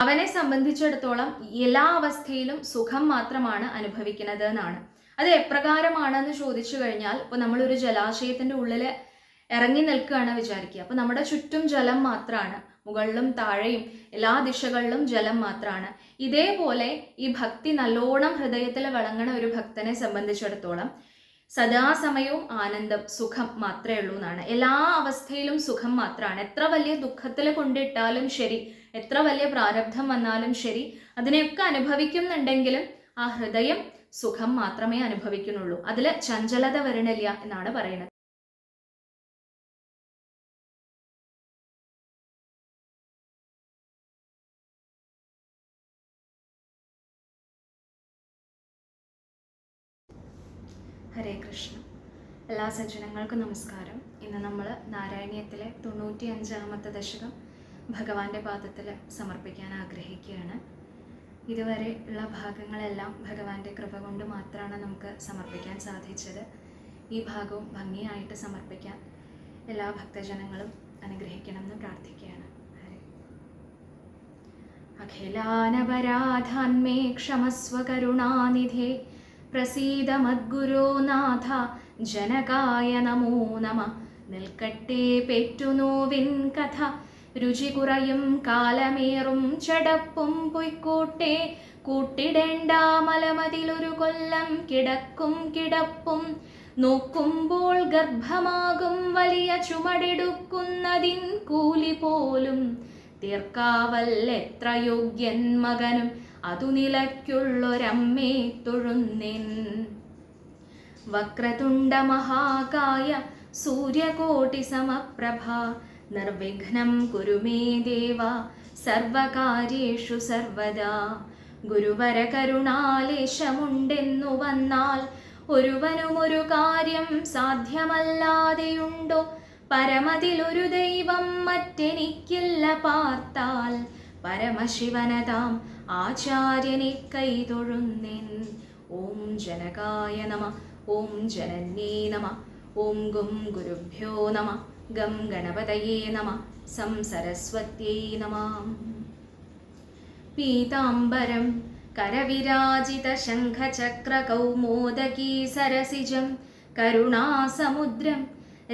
അവനെ സംബന്ധിച്ചിടത്തോളം എല്ലാ അവസ്ഥയിലും സുഖം മാത്രമാണ് അനുഭവിക്കുന്നത് എന്നാണ് അത് എപ്രകാരമാണെന്ന് ചോദിച്ചു കഴിഞ്ഞാൽ ഇപ്പൊ ഒരു ജലാശയത്തിന്റെ ഉള്ളിൽ ഇറങ്ങി നിൽക്കുകയാണ് വിചാരിക്കുക. അപ്പൊ നമ്മുടെ ചുറ്റും ജലം മാത്രമാണ് മുകളിലും താഴെയും എല്ലാ ദിശകളിലും ജലം മാത്രമാണ് ഇതേപോലെ ഈ ഭക്തി നല്ലോണം ഹൃദയത്തിൽ വിളങ്ങണ ഒരു ഭക്തനെ സംബന്ധിച്ചിടത്തോളം സദാസമയവും ആനന്ദം സുഖം മാത്രമേ ഉള്ളൂ എന്നാണ് എല്ലാ അവസ്ഥയിലും സുഖം മാത്രമാണ് എത്ര വലിയ ദുഃഖത്തിൽ കൊണ്ടിട്ടാലും ശരി എത്ര വലിയ പ്രാരബ്ധം വന്നാലും ശരി അതിനെയൊക്കെ അനുഭവിക്കുന്നുണ്ടെങ്കിലും ആ ഹൃദയം സുഖം മാത്രമേ അനുഭവിക്കുന്നുള്ളൂ. അതിൽ ചഞ്ചലത വരണില്ല എന്നാണ് പറയുന്നത്. ഹരേ കൃഷ്ണ. എല്ലാ സജ്ജനങ്ങൾക്കും നമസ്കാരം. ഇന്ന് നമ്മൾ നാരായണീയത്തിലെ തൊണ്ണൂറ്റി അഞ്ചാമത്തെ ദശകം ഭഗവാന്റെ പാദത്തിൽ സമർപ്പിക്കാൻ ആഗ്രഹിക്കുകയാണ്. ഇതുവരെ ഉള്ള ഭാഗങ്ങളെല്ലാം ഭഗവാന്റെ കൃപ കൊണ്ട് മാത്രമാണ് നമുക്ക് സമർപ്പിക്കാൻ സാധിച്ചത്. ഈ ഭാഗവും ഭംഗിയായിട്ട് സമർപ്പിക്കാൻ എല്ലാ ഭക്തജനങ്ങളും അനുഗ്രഹിക്കണമെന്ന് പ്രാർത്ഥിക്കുകയാണ്. അഖിലാനപരാധാന്മേ ക്ഷമസ്വ കരുണാനിധേ പ്രസീദ മദ്ഗുരോ നാഥ. ജനകായ നമോ നമ. നിൽക്കട്ടെ പെറ്റുനോവിൻ കഥ. രുചി കുറയും കാലമേറും ചടപ്പും പൊയ്ക്കൂട്ടേ. കൂട്ടിടേണ്ട മലമതിലൊരു കൊല്ലം കിടക്കും കിടപ്പും. നോക്കുമ്പോൾ ഗർഭമാകും വലിയ ചുമടെടുക്കുന്നതിൻ കൂലി പോലും. തീർക്കാവൽ എത്ര യോഗ്യൻ മകനും അതു നിലയ്ക്കുള്ളൊരമ്മേ തൊഴുന്നിൻ. വക്രതുണ്ട മഹാകായ സൂര്യകോട്ടി സമപ്രഭ നിർവിഘ്നം കുരു മേ ദേവ സർവകാര്യേഷു സർവദാ. ഗുരുവര കരുണാലേശമുണ്ടെന്നു വന്നാൽ ഒരുവനും ഒരു കാര്യം സാധ്യമല്ലാതെയുണ്ടോ? പരമതിലൊരു ദൈവം മറ്റെനിക്കില്ല പാർത്താൽ. പരമശിവനതാം ആചാര്യനെ കൈതൊഴുന്നിൻ. ഓം ജനകായ നമ ഓം ജനന്യേ നമ ഓം ഗും ഗുരുഭ്യോ നമ. गं गणपतये नमः। सं सरस्वत्यै न पीताम्बरं करविराजितशङ्खचक्रकौमोदकी सरसिजं करुणासमुद्रं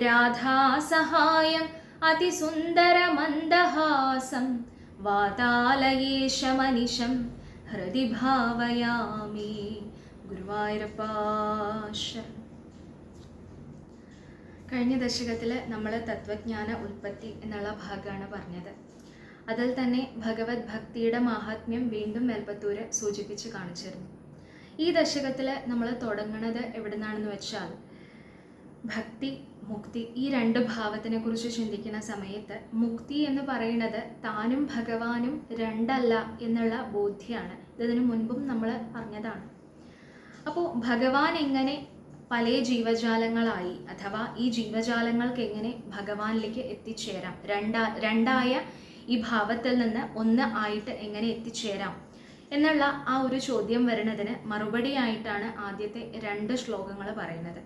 राधासहायम् अतिसुन्दरमन्दहासं वातालये शमनिशं हृदि भावयामि। गुरुवायरपाश കഴിഞ്ഞ ദശകത്തിൽ നമ്മൾ തത്വജ്ഞാന ഉൽപ്പത്തി എന്നുള്ള ഭാഗമാണ് പറഞ്ഞത്. അതിൽ തന്നെ ഭഗവത് ഭക്തിയുടെ മാഹാത്മ്യം വീണ്ടും മേൽപ്പത്തൂര് സൂചിപ്പിച്ച് കാണിച്ചിരുന്നു. ഈ ദശകത്തിൽ നമ്മൾ തുടങ്ങുന്നത് എവിടുന്നാണെന്ന് വെച്ചാൽ ഭക്തി മുക്തി ഈ രണ്ട് ഭാവത്തിനെ കുറിച്ച് ചിന്തിക്കുന്ന സമയത്ത് മുക്തി എന്ന് പറയുന്നത് താനും ഭഗവാനും രണ്ടല്ല എന്നുള്ള ബോധ്യമാണ് ഇതിനു മുൻപും നമ്മൾ പറഞ്ഞതാണ് അപ്പോൾ ഭഗവാൻ എങ്ങനെ പല ജീവജാലങ്ങളായി അഥവാ ഈ ജീവജാലങ്ങൾക്ക് എങ്ങനെ ഭഗവാനിലേക്ക് എത്തിച്ചേരാം. രണ്ടാ രണ്ടായ ഈ ഭാവത്തിൽ നിന്ന് ഒന്ന് ആയിട്ട് എങ്ങനെ എത്തിച്ചേരാം എന്നുള്ള ആ ഒരു ചോദ്യം വരുന്നതിന് മറുപടിയായിട്ടാണ് ആദ്യത്തെ രണ്ട് ശ്ലോകങ്ങൾ പറയുന്നത്.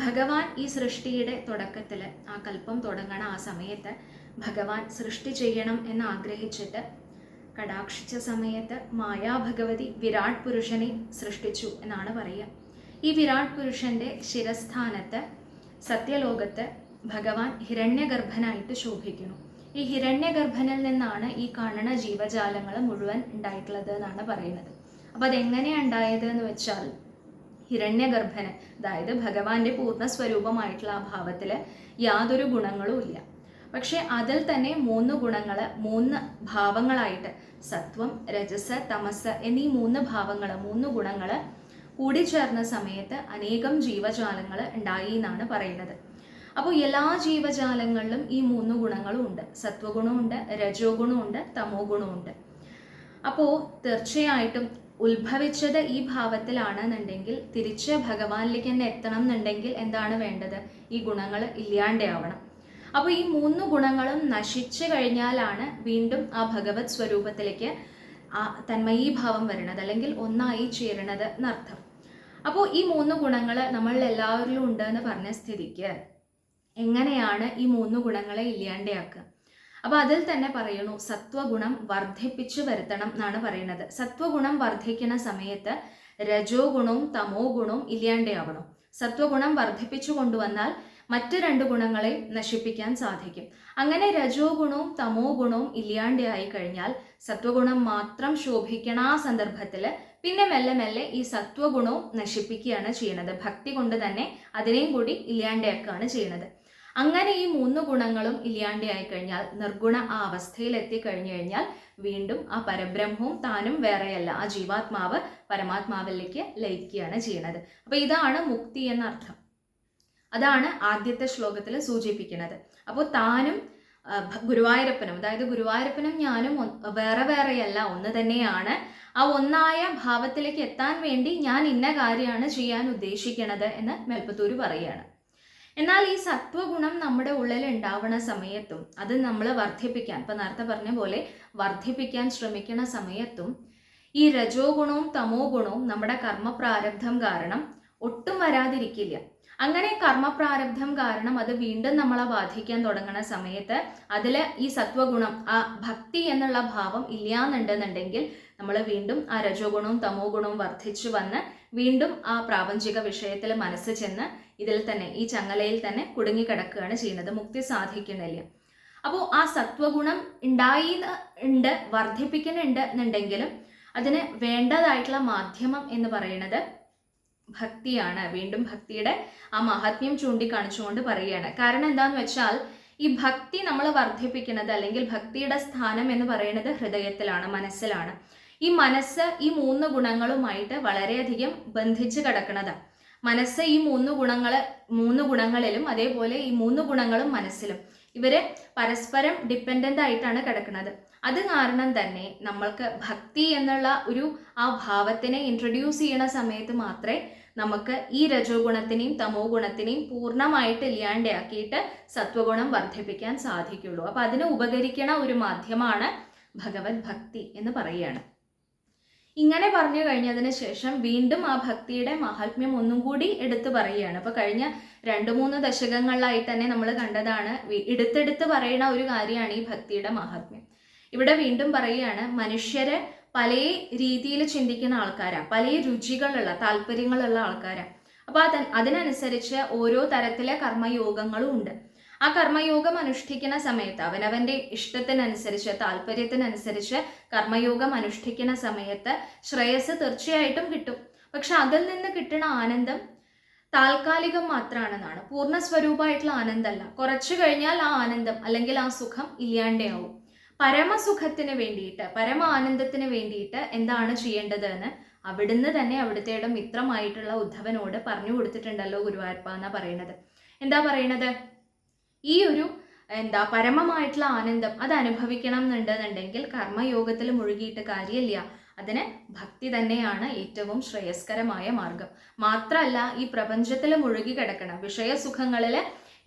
ഭഗവാൻ ഈ സൃഷ്ടിയുടെ തുടക്കത്തിൽ ആ കൽപ്പം തുടങ്ങണ ആ സമയത്ത് ഭഗവാൻ സൃഷ്ടി ചെയ്യണം എന്ന് ആഗ്രഹിച്ചിട്ട് കടാക്ഷിച്ച സമയത്ത് മായാഭഗവതി വിരാട് പുരുഷനെ സൃഷ്ടിച്ചു എന്നാണ് പറയുക. ഈ വിരാട് പുരുഷന്റെ ശിരസ്ഥാനത്ത് സത്യലോകത്ത് ഭഗവാൻ ഹിരണ്യഗർഭനായിട്ട് ശോഭിക്കുന്നു. ഈ ഹിരണ്യഗർഭനിൽ നിന്നാണ് ഈ കാണുന്ന ജീവജാലങ്ങൾ മുഴുവൻ ഉണ്ടായിട്ടുള്ളത് എന്നാണ് പറയുന്നത്. അപ്പോൾ അതെങ്ങനെയാണ് ഉണ്ടായത് എന്ന് വെച്ചാൽ ഹിരണ്യഗർഭന് അതായത് ഭഗവാന്റെ പൂർണ സ്വരൂപമായിട്ടുള്ള ആ ഭാവത്തിൽ യാതൊരു ഗുണങ്ങളും ഇല്ല. പക്ഷേ അതിൽ തന്നെ മൂന്ന് ഗുണങ്ങൾ മൂന്ന് ഭാവങ്ങളായിട്ട് സത്വം രജസ് തമസ് എന്നീ മൂന്ന് ഭാവങ്ങൾ മൂന്ന് ഗുണങ്ങൾ കൂടിച്ചേർന്ന സമയത്ത് അനേകം ജീവജാലങ്ങൾ ഉണ്ടായി എന്നാണ് പറയുന്നത്. അപ്പോൾ എല്ലാ ജീവജാലങ്ങളിലും ഈ മൂന്ന് ഗുണങ്ങളും ഉണ്ട്. സത്വഗുണമുണ്ട് രജോ ഗുണമുണ്ട് തമോ ഗുണമുണ്ട് അപ്പോൾ തീർച്ചയായിട്ടും ഉത്ഭവിച്ചത് ഈ ഭാവത്തിലാണെന്നുണ്ടെങ്കിൽ തിരിച്ച് ഭഗവാനിലേക്ക് തന്നെ എത്തണം എന്നുണ്ടെങ്കിൽ എന്താണ് വേണ്ടത്? ഈ ഗുണങ്ങൾ ഇല്ലാണ്ടാവണം. അപ്പോൾ ഈ മൂന്ന് ഗുണങ്ങളും നശിച്ചു കഴിഞ്ഞാലാണ് വീണ്ടും ആ ഭഗവത് സ്വരൂപത്തിലേക്ക് ആ തന്മയീഭാവം വരുന്നത് അല്ലെങ്കിൽ ഒന്നായി ചേരണത് എന്നർത്ഥം. അപ്പോൾ ഈ മൂന്ന് ഗുണങ്ങൾ നമ്മളിൽ എല്ലാവരിലും ഉണ്ട് എന്ന് പറഞ്ഞ സ്ഥിതിക്ക് എങ്ങനെയാണ് ഈ മൂന്ന് ഗുണങ്ങളെ ഇല്ലാണ്ടാക്കുക? അപ്പോൾ അതിൽ തന്നെ പറയുന്നു സത്വഗുണം വർദ്ധിപ്പിച്ചു വരുത്തണം എന്നാണ് പറയുന്നത്. സത്വഗുണം വർദ്ധിക്കുന്ന സമയത്ത് രജോ ഗുണവും തമോ ഗുണവും ഇല്ലാണ്ടാവണം. സത്വഗുണം വർദ്ധിപ്പിച്ചു കൊണ്ടുവന്നാൽ മറ്റു രണ്ട് ഗുണങ്ങളെ നശിപ്പിക്കാൻ സാധിക്കും. അങ്ങനെ രജോ ഗുണവും തമോ ഗുണവും ഇല്ലാണ്ടായി കഴിഞ്ഞാൽ സത്വഗുണം മാത്രം ശോഭിക്കണ ആ സന്ദർഭത്തിൽ പിന്നെ മെല്ലെ മെല്ലെ ഈ സത്വഗുണവും നശിപ്പിക്കുകയാണ് ചെയ്യുന്നത് ഭക്തി കൊണ്ട് തന്നെ അതിനെയും കൂടി ഇല്ലാണ്ടാക്കുകയാണ് ചെയ്യുന്നത് അങ്ങനെ ഈ മൂന്ന് ഗുണങ്ങളും ഇല്ലാണ്ടായി കഴിഞ്ഞാൽ നിർഗുണ ആ അവസ്ഥയിൽ എത്തിക്കഴിഞ്ഞു കഴിഞ്ഞാൽ വീണ്ടും ആ പരബ്രഹ്മവും താനും വേറെയല്ല. ആ ജീവാത്മാവ് പരമാത്മാവിലേക്ക് ലയിക്കുകയാണ് ചെയ്യുന്നത് അപ്പോൾ ഇതാണ് മുക്തി എന്നർത്ഥം. അതാണ് ആദ്യത്തെ ശ്ലോകത്തിൽ സൂചിപ്പിക്കുന്നത്. അപ്പോൾ താനും ഗുരുവായൂരപ്പനും. അതായത് ഗുരുവായൂരപ്പനും ഞാനും വേറെ വേറെയല്ല ഒന്ന് തന്നെയാണ്. ആ ഒന്നായ ഭാവത്തിലേക്ക് എത്താൻ വേണ്ടി ഞാൻ ഇന്ന കാര്യമാണ് ചെയ്യാൻ ഉദ്ദേശിക്കണത് എന്ന് മേൽപ്പത്തൂര് പറയുകയാണ് എന്നാൽ ഈ സത്വഗുണം നമ്മുടെ ഉള്ളിൽ ഉണ്ടാവുന്ന സമയത്തും അത് നമ്മൾ വർദ്ധിപ്പിക്കാൻ ഇപ്പൊ നേരത്തെ പറഞ്ഞ പോലെ വർദ്ധിപ്പിക്കാൻ ശ്രമിക്കുന്ന സമയത്തും ഈ രജോ ഗുണവും തമോ ഗുണവും നമ്മുടെ കർമ്മ പ്രാരബ്ധം കാരണം ഒട്ടും വരാതിരിക്കില്ല. അങ്ങനെ കർമ്മപ്രാരബ്ധം കാരണം അത് വീണ്ടും നമ്മളെ ബാധിക്കാൻ തുടങ്ങുന്ന സമയത്ത് അതിൽ ഈ സത്വഗുണം ആ ഭക്തി എന്നുള്ള ഭാവം ഇല്ലാന്നുണ്ടെന്നുണ്ടെങ്കിൽ നമ്മൾ വീണ്ടും ആ രജോ ഗുണവും തമോ ഗുണവും വർദ്ധിച്ചു വന്ന് വീണ്ടും ആ പ്രാപഞ്ചിക വിഷയത്തിൽ മനസ്സ് ചെന്ന് ഇതിൽ തന്നെ ഈ ചങ്ങലയിൽ തന്നെ കുടുങ്ങിക്കിടക്കുകയാണ് ചെയ്യുന്നത് മുക്തി സാധിക്കുന്നില്ല. അപ്പോൾ ആ സത്വഗുണം ഉണ്ടായി ഉണ്ട് വർദ്ധിപ്പിക്കുന്നുണ്ട് എന്നുണ്ടെങ്കിലും അതിന് വേണ്ടതായിട്ടുള്ള മാധ്യമം എന്ന് പറയുന്നത് ഭക്തിയാണ്. വീണ്ടും ഭക്തിയുടെ ആ മഹാത്മ്യം ചൂണ്ടിക്കാണിച്ചുകൊണ്ട് പറയുകയാണ്. കാരണം എന്താന്ന് വെച്ചാൽ ഈ ഭക്തി നമ്മൾ വർദ്ധിപ്പിക്കുന്നത് അല്ലെങ്കിൽ ഭക്തിയുടെ സ്ഥാനം എന്ന് പറയുന്നത് ഹൃദയത്തിലാണ് മനസ്സിലാണ്. ഈ മനസ്സ് ഈ മൂന്ന് ഗുണങ്ങളുമായിട്ട് വളരെയധികം ബന്ധിച്ച് കിടക്കുന്നതാണ് മനസ്സ് ഈ മൂന്ന് ഗുണങ്ങൾ മൂന്ന് ഗുണങ്ങളിലും അതേപോലെ ഈ മൂന്ന് ഗുണങ്ങളും മനസ്സിലും. ഇവർ പരസ്പരം ഡിപ്പെൻഡന്റ് ആയിട്ടാണ് കിടക്കുന്നത്. അത് കാരണം തന്നെ നമ്മൾക്ക് ഭക്തി എന്നുള്ള ഒരു ആ ഭാവത്തിനെ ഇൻട്രൊഡ്യൂസ് ചെയ്യണ സമയത്ത് മാത്രമേ നമുക്ക് ഈ രജോ ഗുണത്തിനെയും തമോ ഗുണത്തിനെയും പൂർണമായിട്ട് ഇല്ലാണ്ടാക്കിയിട്ട് സത്വഗുണം വർദ്ധിപ്പിക്കാൻ സാധിക്കുള്ളൂ. അപ്പൊ അതിന് ഉപകരിക്കണ ഒരു മാധ്യമമാണ് ഭഗവത് ഭക്തി എന്ന് പറയുകയാണ്. ഇങ്ങനെ പറഞ്ഞു കഴിഞ്ഞതിന് ശേഷം വീണ്ടും ആ ഭക്തിയുടെ മഹാത്മ്യം ഒന്നും കൂടി എടുത്തു പറയുകയാണ്. അപ്പൊ കഴിഞ്ഞ രണ്ട് മൂന്ന് ദശകങ്ങളിലായി തന്നെ നമ്മൾ കണ്ടതാണ് എടുത്തെടുത്ത് പറയുന്ന ഒരു കാര്യമാണ് ഈ ഭക്തിയുടെ മഹാത്മ്യം. ഇവിടെ വീണ്ടും പറയുകയാണ് മനുഷ്യര് പല രീതിയിൽ ചിന്തിക്കുന്ന ആൾക്കാരാണ് പല രുചികളുള്ള താല്പര്യങ്ങളുള്ള ആൾക്കാരാണ് അപ്പൊ അത് അതിനനുസരിച്ച് ഓരോ തരത്തിലെ കർമ്മയോഗങ്ങളും ഉണ്ട്. ആ കർമ്മയോഗം അനുഷ്ഠിക്കുന്ന സമയത്ത് അവനവന്റെ ഇഷ്ടത്തിനനുസരിച്ച് താല്പര്യത്തിനനുസരിച്ച് കർമ്മയോഗം അനുഷ്ഠിക്കുന്ന സമയത്ത് ശ്രേയസ് തീർച്ചയായിട്ടും കിട്ടും. പക്ഷെ അതിൽ നിന്ന് കിട്ടുന്ന ആനന്ദം താൽക്കാലികം മാത്രമാണെന്നാണ്. പൂർണ സ്വരൂപമായിട്ടുള്ള ആനന്ദമല്ല. കുറച്ചു കഴിഞ്ഞാൽ ആ ആനന്ദം അല്ലെങ്കിൽ ആ സുഖം ഇല്ലാണ്ടാവും. പരമസുഖത്തിന് വേണ്ടിയിട്ട് പരമ ആനന്ദത്തിന് വേണ്ടിയിട്ട് എന്താണ് ചെയ്യേണ്ടത് എന്ന് അവിടുന്ന് തന്നെ അവിടുത്തെയുടെ മിത്രമായിട്ടുള്ള ഉദ്ധവനോട് പറഞ്ഞു കൊടുത്തിട്ടുണ്ടല്ലോ ഗുരുവായൂരപ്പ എന്നാ പറയണത് എന്താ പറയണത് ഈ ഒരു എന്താ പരമമായിട്ടുള്ള ആനന്ദം അത് അനുഭവിക്കണം എന്നുണ്ടെന്നുണ്ടെങ്കിൽ കർമ്മയോഗത്തിൽ മുഴുകിയിട്ട് കാര്യമില്ല. അതിന് ഭക്തി തന്നെയാണ് ഏറ്റവും ശ്രേയസ്കരമായ മാർഗം. മാത്രമല്ല ഈ പ്രപഞ്ചത്തിൽ മുഴുകി കിടക്കണം. വിഷയസുഖങ്ങളിൽ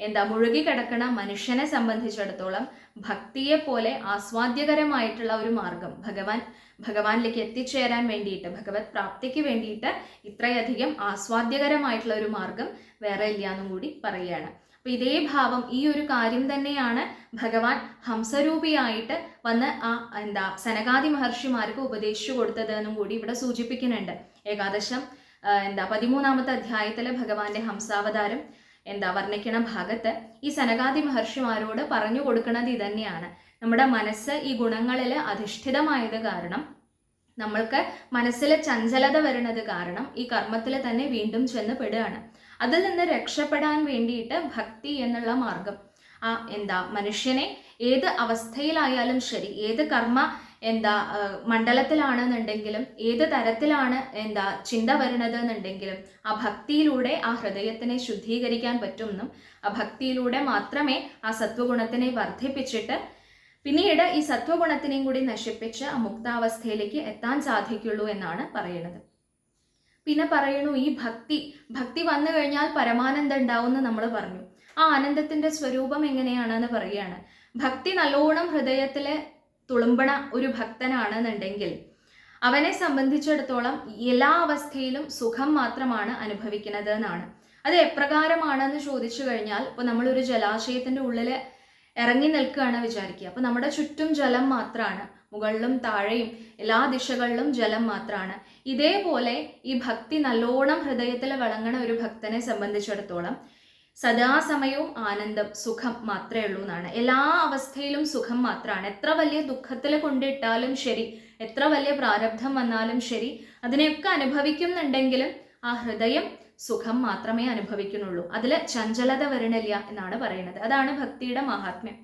എന്താ മുഴുകി കിടക്കണ മനുഷ്യനെ സംബന്ധിച്ചിടത്തോളം ഭക്തിയെ പോലെ ആസ്വാദ്യകരമായിട്ടുള്ള ഒരു മാർഗം ഭഗവാൻ ഭഗവാനിലേക്ക് എത്തിച്ചേരാൻ വേണ്ടിയിട്ട് ഭഗവത് പ്രാപ്തിക്ക് വേണ്ടിയിട്ട് ഇത്രയധികം ആസ്വാദ്യകരമായിട്ടുള്ള ഒരു മാർഗം വേറെ ഇല്ല എന്നും കൂടി പറയുകയാണ്. അപ്പൊ ഇതേ ഭാവം ഈ ഒരു കാര്യം തന്നെയാണ് ഭഗവാൻ ഹംസരൂപിയായിട്ട് വന്ന് ആ എന്താ സനകാദി മഹർഷിമാർക്ക് ഉപദേശിച്ചു കൊടുത്തത് എന്നും കൂടി ഇവിടെ സൂചിപ്പിക്കുന്നുണ്ട്. ഏകാദശം എന്താ പതിമൂന്നാമത്തെ അധ്യായത്തിലെ ഭഗവാന്റെ ഹംസാവതാരം എന്താ വർണിക്കണ ഭാഗത്ത് ഈ സനകാദി മഹർഷിമാരോട് പറഞ്ഞു കൊടുക്കുന്നത് ഇതന്നെയാണ്. നമ്മുടെ മനസ്സ് ഈ ഗുണങ്ങളിൽ അധിഷ്ഠിതമായത് കാരണം നമ്മൾക്ക് മനസ്സിൽ ചഞ്ചലത വരുന്നത് കാരണം ഈ കർമ്മത്തിൽ തന്നെ വീണ്ടും ചെന്ന് പെടുകയാണ്. അതിൽ നിന്ന് രക്ഷപ്പെടാൻ വേണ്ടിയിട്ട് ഭക്തി എന്നുള്ള മാർഗം. ആ എന്താ മനുഷ്യനെ ഏത് അവസ്ഥയിലായാലും ശരി ഏത് കർമ്മ എന്താ മണ്ഡലത്തിലാണെന്നുണ്ടെങ്കിലും ഏത് തരത്തിലാണ് എന്താ ചിന്ത വരുന്നത് എന്നുണ്ടെങ്കിലും ആ ഭക്തിയിലൂടെ ആ ഹൃദയത്തിനെ ശുദ്ധീകരിക്കാൻ പറ്റുമെന്നും ആ ഭക്തിയിലൂടെ മാത്രമേ ആ സത്വഗുണത്തിനെ വർദ്ധിപ്പിച്ചിട്ട് പിന്നീട് ഈ സത്വഗുണത്തിനെയും കൂടി നശിപ്പിച്ച് ആ മുക്താവസ്ഥയിലേക്ക് എത്താൻ സാധിക്കുള്ളൂ എന്നാണ് പറയുന്നത്. പിന്നെ പറയണു ഈ ഭക്തി ഭക്തി വന്നു കഴിഞ്ഞാൽ പരമാനന്ദം ഉണ്ടാവും എന്ന് നമ്മൾ പറഞ്ഞു. ആ ആനന്ദത്തിന്റെ സ്വരൂപം എങ്ങനെയാണെന്ന് പറയുകയാണ്. ഭക്തി നല്ലോണം ഹൃദയത്തിലെ തുളുമ്പണ ഒരു ഭക്തനാണെന്നുണ്ടെങ്കിൽ അവനെ സംബന്ധിച്ചിടത്തോളം എല്ലാ അവസ്ഥയിലും സുഖം മാത്രമാണ് അനുഭവിക്കുന്നത് എന്നാണ് അത് എപ്രകാരമാണെന്ന് ചോദിച്ചു കഴിഞ്ഞാൽ ഇപ്പൊ ഒരു ജലാശയത്തിന്റെ ഉള്ളിൽ ഇറങ്ങി നിൽക്കുകയാണ് വിചാരിക്കുക. അപ്പോൾ നമ്മുടെ ചുറ്റും ജലം മാത്രമാണ് മുകളിലും താഴെയും എല്ലാ ദിശകളിലും ജലം മാത്രമാണ് ഇതേപോലെ ഈ ഭക്തി നല്ലോണം ഹൃദയത്തിൽ വിളങ്ങണ ഒരു ഭക്തനെ സംബന്ധിച്ചിടത്തോളം സദാസമയവും ആനന്ദം സുഖം മാത്രമേ ഉള്ളൂ എന്നാണ്. എല്ലാ അവസ്ഥയിലും സുഖം മാത്രമാണ്. എത്ര വലിയ ദുഃഖത്തിൽ കൊണ്ടിട്ടാലും ശരി എത്ര വലിയ പ്രാരബ്ധം വന്നാലും ശരി അതിനെയൊക്കെ അനുഭവിക്കുന്നുണ്ടെങ്കിലും ആ ഹൃദയം സുഖം മാത്രമേ അനുഭവിക്കുന്നുള്ളൂ. അതിൽ ചഞ്ചലത വരണില്ല എന്നാണ് പറയുന്നത്. അതാണ് ഭക്തിയുടെ മഹാത്മ്യം.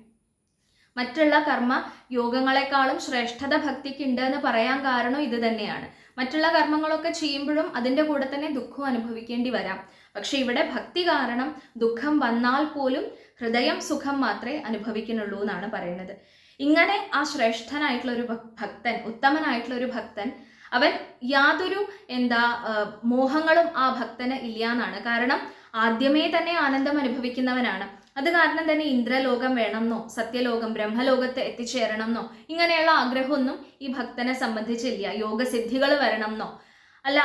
മറ്റുള്ള കർമ്മ യോഗങ്ങളെക്കാളും ശ്രേഷ്ഠത ഭക്തിക്കുണ്ട് എന്ന് പറയാൻ കാരണം ഇത് തന്നെയാണ്. മറ്റുള്ള കർമ്മങ്ങളൊക്കെ ചെയ്യുമ്പോഴും അതിന്റെ കൂടെ തന്നെ ദുഃഖം അനുഭവിക്കേണ്ടി വരാം. പക്ഷെ ഇവിടെ ഭക്തി കാരണം ദുഃഖം വന്നാൽ പോലും ഹൃദയം സുഖം മാത്രമേ അനുഭവിക്കുന്നുള്ളൂ എന്നാണ് പറയുന്നത്. ഇങ്ങനെ ആ ശ്രേഷ്ഠനായിട്ടുള്ള ഒരു ഭക്തൻ ഉത്തമനായിട്ടുള്ള ഒരു ഭക്തൻ അവൻ യാതൊരു എന്താ മോഹങ്ങളും ആ ഭക്തന് ഇല്ല എന്നാണ്. കാരണം ആദ്യമേ തന്നെ ആനന്ദം അനുഭവിക്കുന്നവനാണ്. അത് കാരണം തന്നെ ഇന്ദ്രലോകം വേണമെന്നോ സത്യലോകം ബ്രഹ്മലോകത്ത് എത്തിച്ചേരണമെന്നോ ഇങ്ങനെയുള്ള ആഗ്രഹമൊന്നും ഈ ഭക്തനെ സംബന്ധിച്ചില്ല. യോഗസിദ്ധികൾ വരണമെന്നോ. അല്ല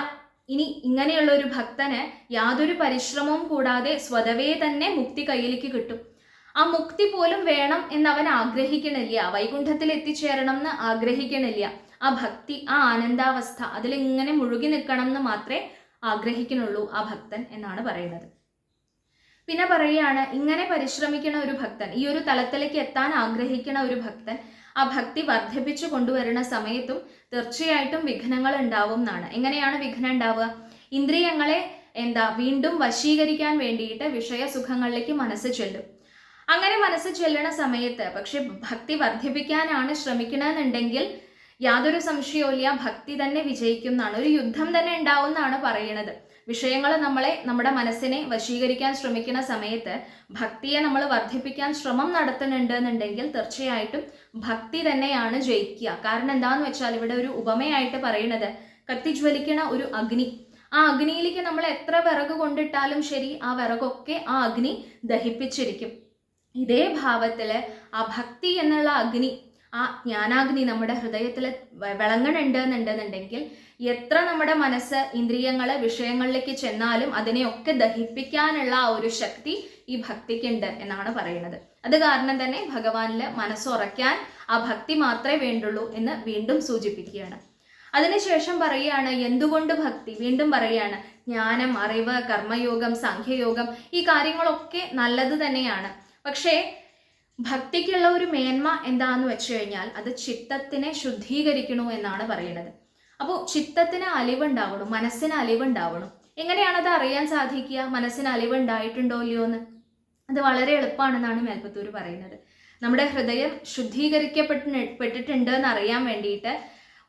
ഇനി ഇങ്ങനെയുള്ള ഒരു ഭക്തന് യാതൊരു പരിശ്രമവും കൂടാതെ സ്വതവേ തന്നെ മുക്തി കയ്യിലേക്ക് കിട്ടും. ആ മുക്തി പോലും വേണം എന്ന് അവൻ ആഗ്രഹിക്കണില്ല. വൈകുണ്ഠത്തിൽ എത്തിച്ചേരണം എന്ന് ആഗ്രഹിക്കണില്ല. ആ ഭക്തി ആ ആനന്ദാവസ്ഥ അതിലിങ്ങനെ മുഴുകി നിൽക്കണം എന്ന് മാത്രമേ ആഗ്രഹിക്കുന്നുള്ളൂ ആ ഭക്തൻ എന്നാണ് പറയുന്നത്. പിന്നെ പറയുകയാണ് ഇങ്ങനെ പരിശ്രമിക്കുന്ന ഒരു ഭക്തൻ ഈ ഒരു തലത്തിലേക്ക് എത്താൻ ആഗ്രഹിക്കുന്ന ഒരു ഭക്തൻ ആ ഭക്തി വർദ്ധിപ്പിച്ചു കൊണ്ടുവരുന്ന സമയത്തും തീർച്ചയായിട്ടും വിഘ്നങ്ങൾ ഉണ്ടാവും എന്നാണ്. എങ്ങനെയാണ് വിഘ്നം ഉണ്ടാവുക? ഇന്ദ്രിയങ്ങളെ എന്താ വീണ്ടും വശീകരിക്കാൻ വേണ്ടിയിട്ട് വിഷയസുഖങ്ങളിലേക്ക് മനസ്സ് ചെല്ലും. അങ്ങനെ മനസ്സ് ചെല്ലണ സമയത്ത് പക്ഷെ ഭക്തി വർദ്ധിപ്പിക്കാനാണ് ശ്രമിക്കണമെന്നുണ്ടെങ്കിൽ യാതൊരു സംശയവുമില്ല ഭക്തി തന്നെ വിജയിക്കും എന്നാണ്. ഒരു യുദ്ധം തന്നെ ഉണ്ടാവും എന്നാണ് പറയുന്നത്. വിഷയങ്ങൾ നമ്മളെ നമ്മുടെ മനസ്സിനെ വശീകരിക്കാൻ ശ്രമിക്കുന്ന സമയത്ത് ഭക്തിയെ നമ്മൾ വർദ്ധിപ്പിക്കാൻ ശ്രമം നടത്തുന്നുണ്ട് എന്നുണ്ടെങ്കിൽ തീർച്ചയായിട്ടും ഭക്തി തന്നെയാണ് ജയിക്കുക. കാരണം എന്താന്ന് വെച്ചാൽ ഇവിടെ ഒരു ഉപമയായിട്ട് പറയുന്നത് കത്തിജ്വലിക്കണ ഒരു അഗ്നി. ആ അഗ്നിയിലേക്ക് നമ്മൾ എത്ര വിറക് കൊണ്ടിട്ടാലും ശരി ആ വിറകൊക്കെ ആ അഗ്നി ദഹിപ്പിച്ചിരിക്കും. ഇതേ ഭാവത്തിൽ ആ ഭക്തി എന്നുള്ള അഗ്നി ആ ജ്ഞാനാഗ്നി നമ്മുടെ ഹൃദയത്തിൽ വിളങ്ങണുണ്ട് എന്നുണ്ടെന്നുണ്ടെങ്കിൽ എത്ര നമ്മുടെ മനസ്സ് ഇന്ദ്രിയങ്ങളെ വിഷയങ്ങളിലേക്ക് ചെന്നാലും അതിനെയൊക്കെ ദഹിപ്പിക്കാനുള്ള ആ ഒരു ശക്തി ഈ ഭക്തിക്കുണ്ട് എന്നാണ് പറയുന്നത്. അത് കാരണം തന്നെ ഭഗവാനിൽ മനസ്സുറയ്ക്കാൻ ആ ഭക്തി മാത്രമേ വേണ്ടുള്ളൂ എന്ന് വീണ്ടും സൂചിപ്പിക്കുകയാണ്. അതിനുശേഷം പറയുകയാണ് എന്തുകൊണ്ട് ഭക്തി? വീണ്ടും പറയുകയാണ് ജ്ഞാനം അറിവ് കർമ്മയോഗം സംഖ്യയോഗം ഈ കാര്യങ്ങളൊക്കെ നല്ലത് തന്നെയാണ്. പക്ഷേ ഭക്തിക്കുള്ള ഒരു മേന്മ എന്താന്ന് വെച്ചു കഴിഞ്ഞാൽ അത് ചിത്തത്തിനെ ശുദ്ധീകരിക്കണു എന്നാണ് പറയുന്നത്. അപ്പോൾ ചിത്തത്തിന് അലിവുണ്ടാവണം മനസ്സിന് അലിവുണ്ടാവണം. എങ്ങനെയാണത് അറിയാൻ സാധിക്കുക? മനസ്സിന് അലിവുണ്ടായിട്ടുണ്ടോ ഇല്ലയോ എന്ന്? അത് വളരെ എളുപ്പമാണെന്നാണ് മേൽപ്പത്തൂർ പറയുന്നത്. നമ്മുടെ ഹൃദയം ശുദ്ധീകരിക്കപ്പെട്ടിട്ടുണ്ട് എന്ന് അറിയാൻ വേണ്ടിയിട്ട്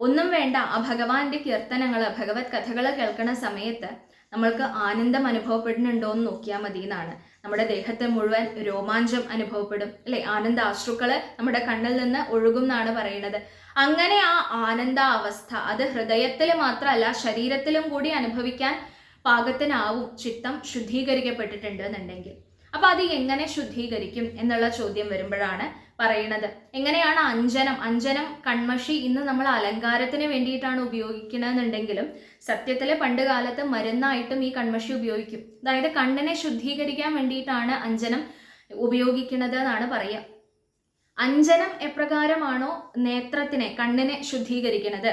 ഒന്നും വേണ്ട ആ ഭഗവാന്റെ കീർത്തനങ്ങൾ ഭഗവത് കഥകൾ കേൾക്കുന്ന സമയത്ത് നമ്മൾക്ക് ആനന്ദം അനുഭവപ്പെടുന്നുണ്ടോ എന്ന് നോക്കിയാൽ മതി എന്നാണ് നമ്മുടെ ദേഹത്തെ മുഴുവൻ രോമാഞ്ചം അനുഭവപ്പെടും അല്ലെ? ആനന്ദ അശ്രുക്കൾ നമ്മുടെ കണ്ണിൽ നിന്ന് ഒഴുകും എന്നാണ് പറയുന്നത്. അങ്ങനെ ആ ആനന്ദ അവസ്ഥ അത് ഹൃദയത്തിൽ മാത്രമല്ല ശരീരത്തിലും കൂടി അനുഭവിക്കാൻ പാകത്തിനാവും ചിത്തം ശുദ്ധീകരിക്കപ്പെട്ടിട്ടുണ്ട് എന്നുണ്ടെങ്കിൽ. അപ്പൊ അത് എങ്ങനെ ശുദ്ധീകരിക്കും എന്നുള്ള ചോദ്യം വരുമ്പോഴാണ് പറയുന്നത് എങ്ങനെയാണ് അഞ്ജനം? അഞ്ജനം കൺമഷി ഇന്ന് നമ്മൾ അലങ്കാരത്തിന് വേണ്ടിയിട്ടാണ് ഉപയോഗിക്കണമെന്നുണ്ടെങ്കിലും സത്യത്തിലെ പണ്ട് കാലത്ത് മരുന്നായിട്ടും ഈ കൺമഷി ഉപയോഗിക്കും. അതായത് കണ്ണിനെ ശുദ്ധീകരിക്കാൻ വേണ്ടിയിട്ടാണ് അഞ്ജനം ഉപയോഗിക്കുന്നത് എന്നാണ് പറയുക. അഞ്ജനം എപ്രകാരമാണോ നേത്രത്തിനെ കണ്ണിനെ ശുദ്ധീകരിക്കുന്നത്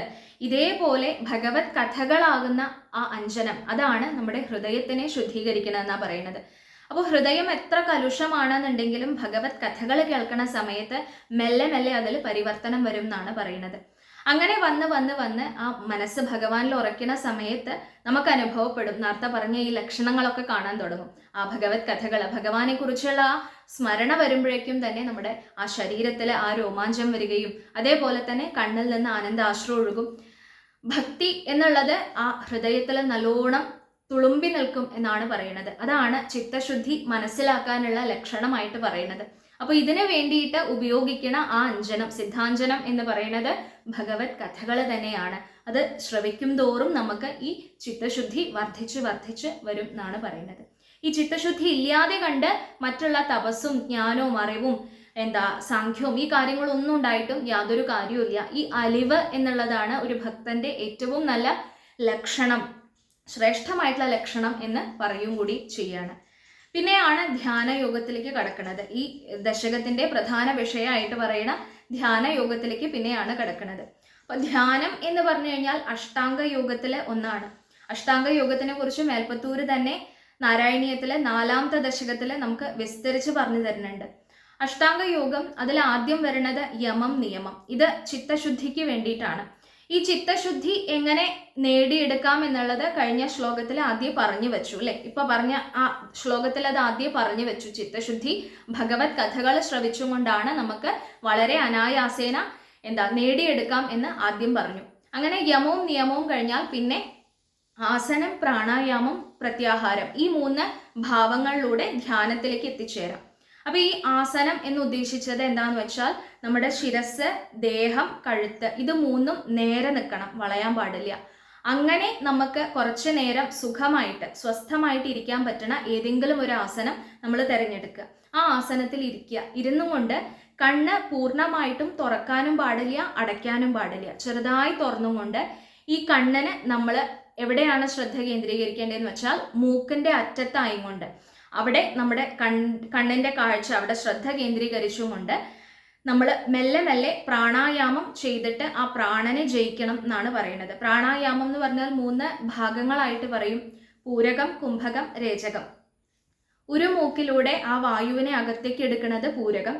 ഇതേപോലെ ഭഗവത് കഥകളാകുന്ന ആ അഞ്ജനം അതാണ് നമ്മുടെ ഹൃദയത്തിനെ ശുദ്ധീകരിക്കണമെന്നാണ് പറയുന്നത്. അപ്പോൾ ഹൃദയം എത്ര കലുഷമാണെന്നുണ്ടെങ്കിലും ഭഗവത് കഥകൾ കേൾക്കുന്ന സമയത്ത് മെല്ലെ മെല്ലെ അതിൽ പരിവർത്തനം വരും എന്നാണ് പറയുന്നത്. അങ്ങനെ വന്ന് വന്ന് വന്ന് ആ മനസ്സ് ഭഗവാനിൽ ഉറയ്ക്കുന്ന സമയത്ത് നമുക്ക് അനുഭവപ്പെടും. നേരത്തെ പറഞ്ഞ ഈ ലക്ഷണങ്ങളൊക്കെ കാണാൻ തുടങ്ങും. ആ ഭഗവത് കഥകൾ ഭഗവാനെ കുറിച്ചുള്ള ആ സ്മരണ വരുമ്പോഴേക്കും തന്നെ നമ്മുടെ ആ ശരീരത്തിൽ ആ രോമാഞ്ചം വരികയും അതേപോലെ തന്നെ കണ്ണിൽ നിന്ന് ആനന്ദ ആശ്രു ഒഴുകും. ഭക്തി എന്നുള്ളത് ആ ഹൃദയത്തിൽ നല്ലോണം തുളുമ്പി നിൽക്കും എന്നാണ് പറയുന്നത്. അതാണ് ചിത്തശുദ്ധി മനസ്സിലാക്കാനുള്ള ലക്ഷണമായിട്ട് പറയുന്നത്. അപ്പൊ ഇതിനു വേണ്ടിയിട്ട് ഉപയോഗിക്കുന്ന ആ അഞ്ജനം സിദ്ധാഞ്ജനം എന്ന് പറയുന്നത് ഭഗവത് കഥകൾ തന്നെയാണ്. അത് ശ്രവിക്കും തോറും നമുക്ക് ഈ ചിത്തശുദ്ധി വർദ്ധിച്ച് വർദ്ധിച്ച് വരും എന്നാണ് പറയുന്നത്. ഈ ചിത്തശുദ്ധി ഇല്ലാതെ കണ്ട് മറ്റുള്ള തപസ്സും ജ്ഞാനവും അറിവും എന്താ സാഖ്യവും ഈ കാര്യങ്ങളൊന്നും ഉണ്ടായിട്ടും യാതൊരു കാര്യവുമില്ല. ഈ അലിവ് എന്നുള്ളതാണ് ഒരു ഭക്തന്റെ ഏറ്റവും നല്ല ലക്ഷണം. ശ്രേഷ്ഠമായിട്ടുള്ള ലക്ഷണം എന്ന് പറയും കൂടി ചെയ്യാണ്. പിന്നെയാണ് ധ്യാന യോഗത്തിലേക്ക് കടക്കുന്നത്. ഈ ദശകത്തിന്റെ പ്രധാന വിഷയമായിട്ട് പറയുന്ന ധ്യാന യോഗത്തിലേക്ക് പിന്നെയാണ് കടക്കുന്നത്. അപ്പൊ ധ്യാനം എന്ന് പറഞ്ഞു കഴിഞ്ഞാൽ അഷ്ടാംഗ യോഗത്തിലെ ഒന്നാണ്. അഷ്ടാംഗ യോഗത്തിനെ കുറിച്ച് മേൽപ്പത്തൂര് തന്നെ നാരായണീയത്തിലെ നാലാമത്തെ ദശകത്തിൽ നമുക്ക് വിസ്തരിച്ച് പറഞ്ഞു തരുന്നുണ്ട്. അഷ്ടാംഗ യോഗം അതിൽ ആദ്യം വരുന്നത് യമം നിയമം. ഇത് ചിത്തശുദ്ധിക്ക് വേണ്ടിയിട്ടാണ്. ഈ ചിത്തശുദ്ധി എങ്ങനെ നേടിയെടുക്കാം എന്നുള്ളത് കഴിഞ്ഞ ശ്ലോകത്തിൽ ആദ്യം പറഞ്ഞു വെച്ചു അല്ലെ? ഇപ്പൊ പറഞ്ഞ ആ ശ്ലോകത്തിൽ അത് ആദ്യം പറഞ്ഞു വെച്ചു ചിത്തശുദ്ധി. ഭഗവത് കഥകൾ ശ്രവിച്ചുകൊണ്ടാണ് നമുക്ക് വളരെ അനായാസേന എന്താ നേടിയെടുക്കാം എന്ന് ആദ്യം പറഞ്ഞു. അങ്ങനെ യമവും നിയമവും കഴിഞ്ഞാൽ പിന്നെ ആസനം പ്രാണായാമം പ്രത്യാഹാരം ഈ മൂന്ന് ഭാവങ്ങളിലൂടെ ധ്യാനത്തിലേക്ക് എത്തിച്ചേരാം. അപ്പൊ ഈ ആസനം എന്ന് ഉദ്ദേശിച്ചത് എന്താന്ന് വെച്ചാൽ നമ്മുടെ ശിരസ് ദേഹം കഴുത്ത് ഇത് മൂന്നും നേരെ നിൽക്കണം വളയാൻ പാടില്ല. അങ്ങനെ നമുക്ക് കുറച്ചു നേരം സുഖമായിട്ട് സ്വസ്ഥമായിട്ട് ഇരിക്കാൻ പറ്റണ ഏതെങ്കിലും ഒരു ആസനം നമ്മൾ തിരഞ്ഞെടുക്കുക. ആ ആസനത്തിൽ ഇരിക്കുക. ഇരുന്നും കൊണ്ട് കണ്ണ് പൂർണമായിട്ടും തുറക്കാനും പാടില്ല അടയ്ക്കാനും പാടില്ല. ചെറുതായി തുറന്നും കൊണ്ട് ഈ കണ്ണിന് നമ്മൾ എവിടെയാണ് ശ്രദ്ധ കേന്ദ്രീകരിക്കേണ്ടതെന്ന് വെച്ചാൽ മൂക്കിന്റെ അറ്റത്തായും കൊണ്ട്. അവിടെ നമ്മുടെ കൺ കണ്ണിന്റെ കാഴ്ച അവിടെ ശ്രദ്ധ കേന്ദ്രീകരിച്ചുകൊണ്ട് നമ്മൾ മെല്ലെ മെല്ലെ പ്രാണായാമം ചെയ്തിട്ട് ആ പ്രാണനെ ജയിക്കണം എന്നാണ് പറയുന്നത്. പ്രാണായാമം എന്ന് പറഞ്ഞാൽ മൂന്ന് ഭാഗങ്ങളായിട്ട് പറയും. പൂരകം കുംഭകം രേചകം. ഒരു മൂക്കിലൂടെ ആ വായുവിനെ അകത്തേക്ക് എടുക്കുന്നത് പൂരകം.